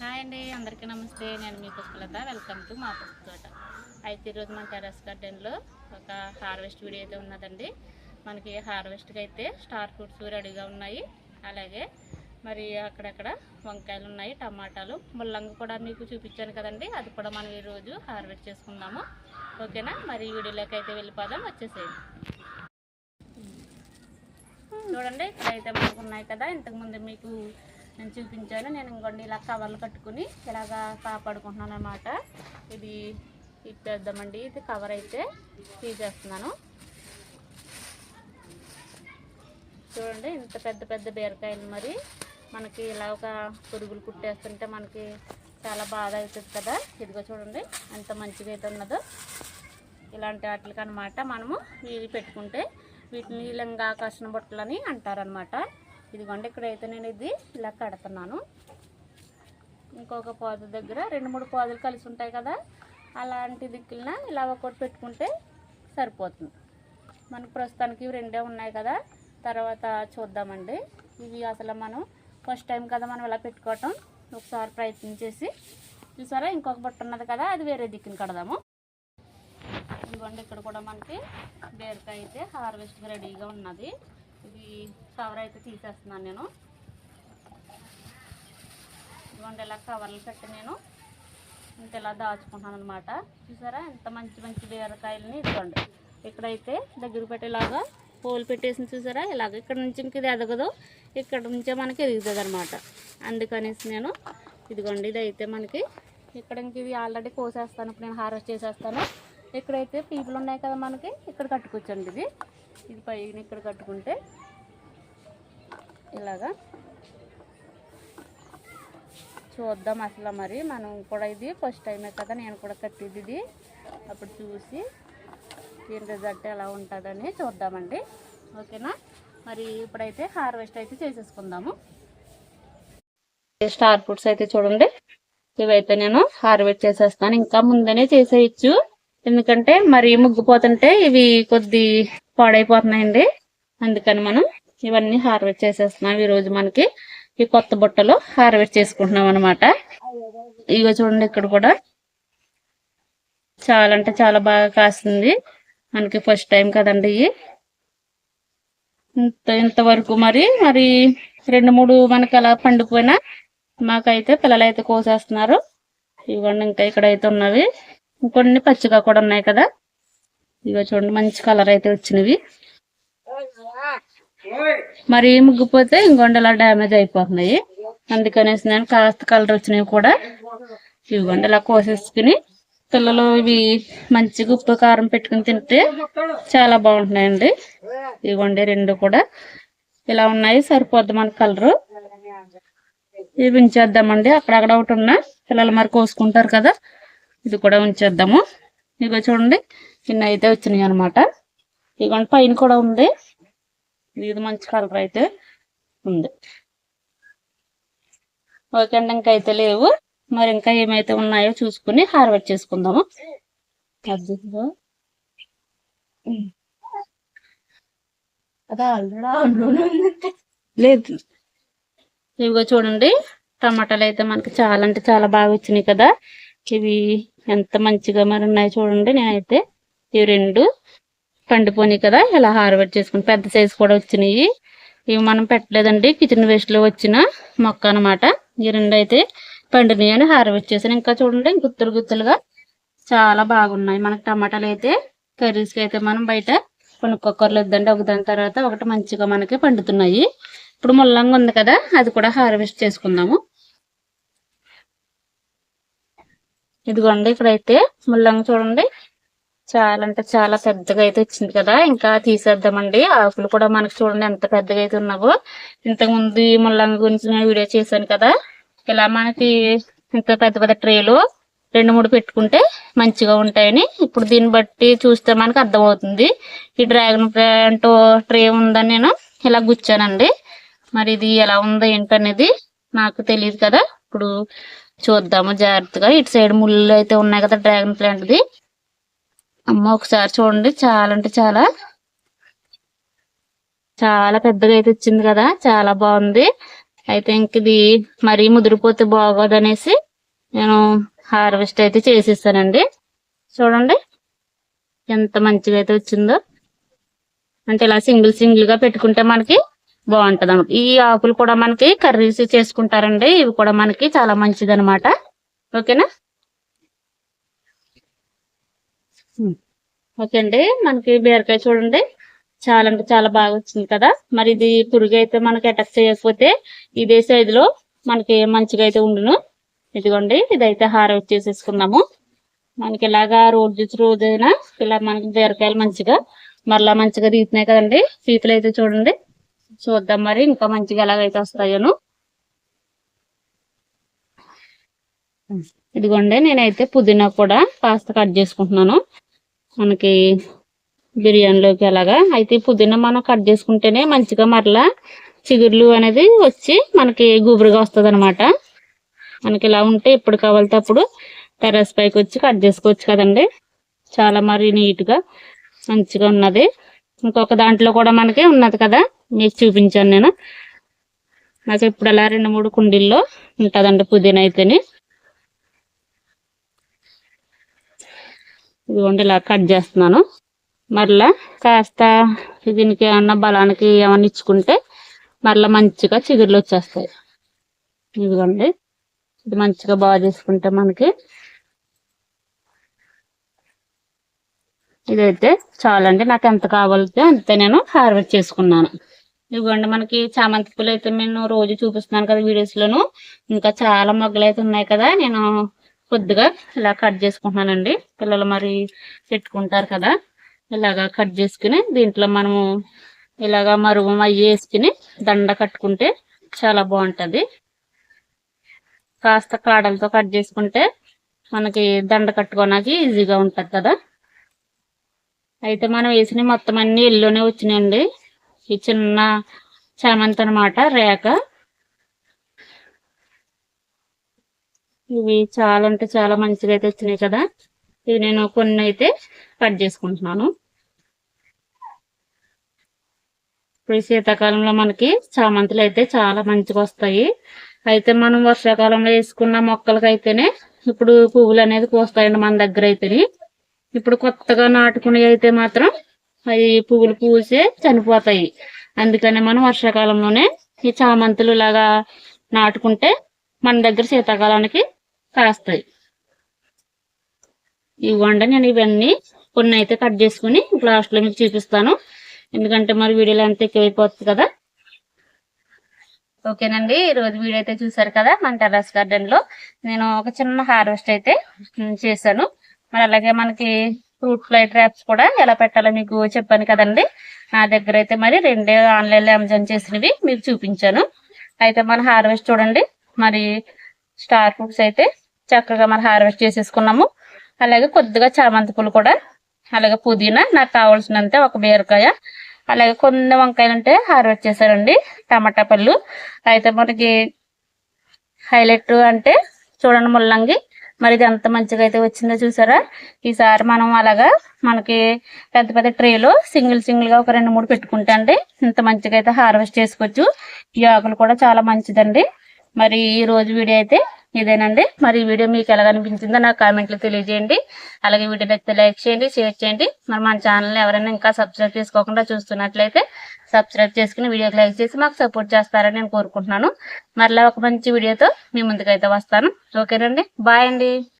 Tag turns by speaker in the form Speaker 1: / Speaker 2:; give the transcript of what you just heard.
Speaker 1: Hi అండి అందరికీ నమస్తే. నేను మీ పుష్పలత. వెల్కమ్ టు మా తోట అయితే ఈరోజు మన టెరస్ గార్డెన్లో ఒక హార్వెస్ట్ వీడియో అయితే ఉన్నదండి. మనకి హార్వెస్ట్కి అయితే స్టార్ ఫ్రూట్స్ రెడీగా ఉన్నాయి. అలాగే మరి అక్కడక్కడ వంకాయలు ఉన్నాయి టమాటాలు ముల్లంగి కూడా మీకు చూపించాను కదండి. అది కూడా మనం ఈరోజు హార్వెస్ట్ చేసుకుందాము. ఓకేనా? మరి ఈ వీడియోలోకి అయితే వెళ్ళిపోదాం. వచ్చేసేయండి. చూడండి ఇక్కడైతే మనకు ఉన్నాయి కదా. ఇంతకుముందు మీకు నేను చూపించాను. నేను ఇంకొండి ఇలా కవర్లు కట్టుకుని ఇలాగా కాపాడుకుంటున్నాను అనమాట ఇది ఇప్పేద్దామండి ఇది కవర్ అయితే తీసేస్తున్నాను. చూడండి ఇంత పెద్ద పెద్ద బీరకాయలు మరి. మనకి ఇలా ఒక పురుగులు కుట్టేస్తుంటే మనకి చాలా బాధ అవుతుంది కదా. ఇదిగో చూడండి ఎంత మంచిగా అయితే ఉన్నదో. ఇలాంటి వాటికి అనమాట మనము ఇవి పెట్టుకుంటే వీటిని లింగాకర్షణ బుట్టలని అంటారనమాట ఇదిగోండి ఇక్కడైతే నేను ఇది ఇలా కడుతున్నాను. ఇంకొక పాదు దగ్గర రెండు మూడు పాదులు కలిసి ఉంటాయి కదా అలాంటి దిక్కులన ఇలా ఒకటి పెట్టుకుంటే సరిపోతుంది. మనకు ప్రస్తుతానికి ఇవి రెండే ఉన్నాయి కదా తర్వాత చూద్దామండి. ఇవి అసలు మనం ఫస్ట్ టైం కదా మనం ఇలా పెట్టుకోవటం. ఒకసారి ప్రయత్నం చేసి చూసారా? ఇంకొక బుట్ట ఉన్నది కదా అది వేరే దిక్కుని కడదాము. ఇదిగోండి ఇక్కడ కూడా మనకి బీరకాయ అయితే హార్వెస్ట్ రెడీగా ఉన్నది. ఇది కవర్ అయితే తీసేస్తున్నాను నేను. ఇదిగోండి ఇలా కవర్లు పెట్టి నేను ఇంత ఇలా దాచుకుంటాను అనమాట చూసారా? ఎంత మంచి మంచి బీరకాయలని ఇదిగోండి. ఇక్కడైతే దగ్గర పెట్టేలాగా పూలు పెట్టేసి చూసారా? ఇలాగ ఇక్కడ నుంచి ఇంక ఇది ఎదగదు. ఇక్కడ నుంచే మనకి ఎదుగుతుంది అనమాట అందుకనేసి నేను ఇదిగోండి ఇది అయితే మనకి ఇక్కడ ఇంక ఇది ఆల్రెడీ కోసేస్తాను. ఇప్పుడు నేను హార్వెస్ట్ చేసేస్తాను. ఇక్కడైతే పీపులు ఉన్నాయి కదా మనకి ఇక్కడ కట్టుకోవచ్చండి ఇది. ఇది పైన ఇక్కడ కట్టుకుంటే ఇలాగా. చూద్దాం అసలు మరి. మనం కూడా ఇది ఫస్ట్ టైమే కదా నేను కూడా కట్టేది ఇది. అప్పుడు చూసి దీని రిజల్ట్ ఎలా ఉంటుందని చూద్దామండి. ఓకేనా? మరి ఇప్పుడైతే హార్వెస్ట్ అయితే చేసేసుకుందాము. స్టార్ ఫ్రూట్స్ అయితే చూడండి. ఇవైతే నేను హార్వెస్ట్ చేసేస్తాను. ఇంకా ముందనే చేసేయచ్చు. ఎందుకంటే మరి ముగ్గుపోతుంటే ఇవి కొద్ది పాడైపోతున్నాయండి. అందుకని మనం ఇవన్నీ హార్వెస్ట్ చేసేస్తున్నాం. ఈ రోజు మనకి ఈ కొత్త బుట్టలో హార్వెస్ట్ చేసుకుంటున్నాం అనమాట ఇగో చూడండి ఇక్కడ కూడా చాలా అంటే చాలా బాగా కాస్తుంది మనకి ఫస్ట్ టైం కదండి ఇవి. ఇంత ఇంతవరకు మరి మరి రెండు మూడు మనకి అలా పండిపోయినా మాకైతే పిల్లలు అయితే కోసేస్తున్నారు. ఇవ్వండి ఇంకా ఇక్కడ అయితే ఉన్నవి. ఇంకొన్ని పచ్చిగా కూడా ఉన్నాయి కదా. ఇదిగో చూడండి మంచి కలర్ అయితే వచ్చినవి. మరి ముగ్గిపోతే ఇంకొండలా ఇలా డ్యామేజ్ అయిపోతున్నాయి. అందుకనేసి నేను కాస్త కలర్ వచ్చినవి కూడా ఇవ్వండి ఇలా కోసేసుకుని పిల్లలు ఇవి మంచిగా ఉప్పు కారం పెట్టుకుని తింటే చాలా బాగుంటున్నాయండి. ఇవ్వండి రెండు కూడా. ఇలా ఉన్నాయి సరిపోద్ది మన కలరు. ఇవి ఉంచేద్దామండి అక్కడక్కడ ఒకటి ఉన్నా. పిల్లలు మరి కోసుకుంటారు కదా ఇది కూడా ఉంచేద్దాము. ఇగో చూడండి చిన్న అయితే వచ్చినాయి అనమాట ఇదిగోండి పైన కూడా ఉంది. ఇది మంచి కలర్ అయితే ఉంది. ఓకే అండి ఇంకైతే లేవు. మరి ఇంకా ఏమైతే ఉన్నాయో చూసుకుని హార్వెస్ట్ చేసుకుందాము. లేదు. ఇవిగో చూడండి టమాటాలు అయితే మనకి చాలా అంటే చాలా బాగా వచ్చినాయి కదా. ఇవి ఎంత మంచిగా మరి ఉన్నాయి చూడండి నేనైతే. ఇవి రెండు పండిపోయినాయి కదా ఇలా హార్వెస్ట్ చేసుకుని పెద్ద సైజు కూడా వచ్చినాయి. ఇవి మనం పెట్టలేదండి కిచెన్ వేస్ట్లో వచ్చిన మొక్క అన్నమాట. ఈ రెండు అయితే పండినాయి అని హార్వెస్ట్ చేశాను. ఇంకా చూడండి గుత్తులు గుత్తులుగా చాలా బాగున్నాయి. మనకి టమాటాలు అయితే కర్రీస్కి అయితే మనం బయట కొనుక్కోకర్లు వద్దండి ఒక దాని తర్వాత ఒకటి మంచిగా మనకి పండుతున్నాయి. ఇప్పుడు ముల్లంగా ఉంది కదా అది కూడా హార్వెస్ట్ చేసుకుందాము. ఇదిగోండి ఇక్కడైతే ముల్లంగి చూడండి చాలా అంటే చాలా పెద్దగా అయితే వచ్చింది కదా. ఇంకా తీసేద్దామండి. ఆకులు కూడా మనకు చూడండి ఎంత పెద్దగా అయితే ఉన్నావో. ఇంతకుముందు ఈ ముల్లంగి గురించి నేను వీడియో చేశాను కదా. ఇలా మనకి ఇంత పెద్ద పెద్ద ట్రేలు రెండు మూడు పెట్టుకుంటే మంచిగా ఉంటాయని ఇప్పుడు దీన్ని బట్టి చూస్తే మనకు అర్థమవుతుంది. ఈ డ్రాగన్ ప్లాంట్ ట్రే ఉందని నేను ఇలా గుచ్చానండి. మరి ఇది ఎలా ఉందో ఏంటనేది నాకు తెలియదు కదా. ఇప్పుడు చూద్దాము జాగ్రత్తగా. ఇటు సైడ్ ముళ్ళు అయితే ఉన్నాయి కదా డ్రాగన్ ప్లాంట్ది. అమ్మ ఒకసారి చూడండి. చాలా అంటే చాలా. చాలా పెద్దగా అయితే వచ్చింది కదా. చాలా బాగుంది. అయితే ఇంక ఇది మరీ ముదిరిపోతే బాగోదనేసి నేను హార్వెస్ట్ అయితే చేసేసానండి చూడండి. ఎంత మంచిగా అయితే వచ్చిందో. అంటే ఇలా సింగిల్ సింగిల్గా పెట్టుకుంటే మనకి బాగుంటది అనమాట ఈ ఆకులు కూడా మనకి కర్రీస్ చేసుకుంటారండి. ఇవి కూడా మనకి చాలా మంచిది అనమాట ఓకేనా? ఓకే అండి. మనకి బీరకాయ చూడండి. చాలా అంటే చాలా బాగా వచ్చింది కదా. మరి ఇది పురుగు అయితే మనకి అటాక్ చేయకపోతే ఇదే సైజు లో మనకి మంచిగా అయితే ఉండును. ఇదిగోండి. ఇదైతే హార్వెస్ట్ చేసేసుకున్నాము మనకి ఇలాగా రోజు రోజైనా ఇలా మనకి బీరకాయలు మంచిగా మరలా మంచిగా తీస్తున్నాయి కదండి. పీతలు అయితే చూడండి. చూద్దాం మరి ఇంకా మంచిగా ఎలాగైతే వస్తాయోను. ఇదిగోండి. నేనైతే పుదీనా కూడా కాస్త కట్ చేసుకుంటున్నాను. మనకి బిర్యానీలోకి అలాగా. అయితే పుదీనా మనం కట్ చేసుకుంటేనే మంచిగా మరలా చిగుర్లు అనేది వచ్చి మనకి గుబురుగా వస్తుంది అనమాట మనకి ఇలా ఉంటే ఎప్పుడు కావాలితే అప్పుడు టెర్రస్ పైకి వచ్చి కట్ చేసుకోవచ్చు కదండి. చాలా మరి నీట్గా మంచిగా ఉన్నది. ఇంకొక దాంట్లో కూడా మనకి ఉన్నది కదా మీకు చూపించాను నేను. నాకు ఇప్పుడు అలా రెండు మూడు కుండీల్లో ఉంటుందండి పుదీనా అయితేనే. ఇదిగోండి ఇలా కట్ చేస్తున్నాను. మరలా కాస్త దీనికి ఏమన్నా బలానికి ఏమన్నా ఇచ్చుకుంటే మరలా మంచిగా చిగుర్లు వచ్చేస్తాయి. ఇదిగోండి ఇది మంచిగా బాగా చేసుకుంటే మనకి ఇదైతే చాలండి. నాకు ఎంత కావాలితే అంతే నేను హార్వెస్ట్ చేసుకున్నాను. ఇదిగోండి మనకి చామంతి పూలు అయితే నేను రోజు చూపిస్తున్నాను కదా వీడియోస్లోను. ఇంకా చాలా మొగ్గలు అయితే ఉన్నాయి కదా నేను కొద్దిగా ఇలా కట్ చేసుకుంటున్నానండి. పిల్లలు మరి పెట్టుకుంటారు కదా ఇలాగా కట్ చేసుకుని దీంట్లో మనము ఇలాగా మరుగు అయ్యి వేసుకుని దండ కట్టుకుంటే చాలా బాగుంటుంది. కాస్త కాడలతో కట్ చేసుకుంటే మనకి దండ కట్టుకోవడానికి ఈజీగా ఉంటుంది కదా. అయితే మనం వేసిన మొత్తం అన్ని ఎల్లోనే వచ్చినాయండి. ఈ చిన్న చామంతి అనమాట రేక ఇవి చాలా అంటే చాలా మంచిగా అయితే వచ్చినాయి కదా. ఇవి నేను కొన్ని అయితే కట్ చేసుకుంటున్నాను. ఇప్పుడు ఈ శీతాకాలంలో మనకి చామంతులు అయితే చాలా మంచిగా వస్తాయి. అయితే మనం వర్షాకాలంలో వేసుకున్న మొక్కలకి అయితేనే ఇప్పుడు పువ్వులు అనేది పూస్తాయండి మన దగ్గర అయితేనే ఇప్పుడు కొత్తగా నాటుకునే అయితే మాత్రం అవి పువ్వులు పూసే చనిపోతాయి. అందుకని మనం వర్షాకాలంలోనే ఈ చామంతులు లాగా నాటుకుంటే మన దగ్గర శీతాకాలానికి కాస్తాయి. ఇవ్వండి నేను ఇవన్నీ కొన్ని అయితే కట్ చేసుకుని లాస్ట్లో మీకు చూపిస్తాను. ఎందుకంటే మరి వీడియోలు అంత ఎక్కువైపోతుంది కదా. ఓకేనండి ఈ రోజు వీడియో అయితే చూసారు కదా మన టెర్రస్ గార్డెన్లో నేను ఒక చిన్న హార్వెస్ట్ అయితే చేశాను. మరి అలాగే మనకి ఫ్రూట్ ఫ్లై ట్రాప్స్ కూడా ఎలా పెట్టాలో మీకు చెప్పాను కదండి. నా దగ్గర అయితే మరి రెండే ఆన్లైన్లో అమెజాన్ చేసినవి మీకు చూపించాను. అయితే మన హార్వెస్ట్ చూడండి. మరి స్టార్ ఫ్రూట్స్ అయితే చక్కగా మనం హార్వెస్ట్ చేసేసుకున్నాము. అలాగే కొద్దిగా చామంతి పూలు కూడా అలాగే పుదీనా నాకు కావాల్సినంత ఒక బీరకాయ అలాగే కొన్ని వంకాయలు ఉంటే హార్వెస్ట్ చేశారండి. టమాటా పళ్ళు అయితే మనకి హైలైట్ అంటే చూడండి ముల్లంగి మరి ఇది ఎంత మంచిగా అయితే వచ్చిందో చూసారా? ఈసారి మనం అలాగా మనకి పెద్ద పెద్ద ట్రేలో సింగిల్ సింగిల్గా ఒక రెండు మూడు పెట్టుకుంటే అండి ఇంత మంచిగా అయితే హార్వెస్ట్ చేసుకోవచ్చు. ఈ ఆకులు కూడా చాలా మంచిదండి. మరి ఈ రోజు వీడియో అయితే ఇదేనండి. మరి వీడియో మీకు ఎలా అనిపించిందో నాకు కామెంట్లు తెలియజేయండి. అలాగే వీడియో నచ్చితే లైక్ చేయండి షేర్ చేయండి. మరి మన ఛానల్ని ఎవరైనా ఇంకా సబ్స్క్రైబ్ చేసుకోకుండా చూస్తున్నట్లయితే సబ్స్క్రైబ్ చేసుకుని వీడియోకి లైక్ చేసి మాకు సపోర్ట్ చేస్తారని నేను కోరుకుంటున్నాను. మరలా ఒక మంచి వీడియోతో మీ ముందుకైతే వస్తాను. ఓకేనండి? బాయ్ అండి.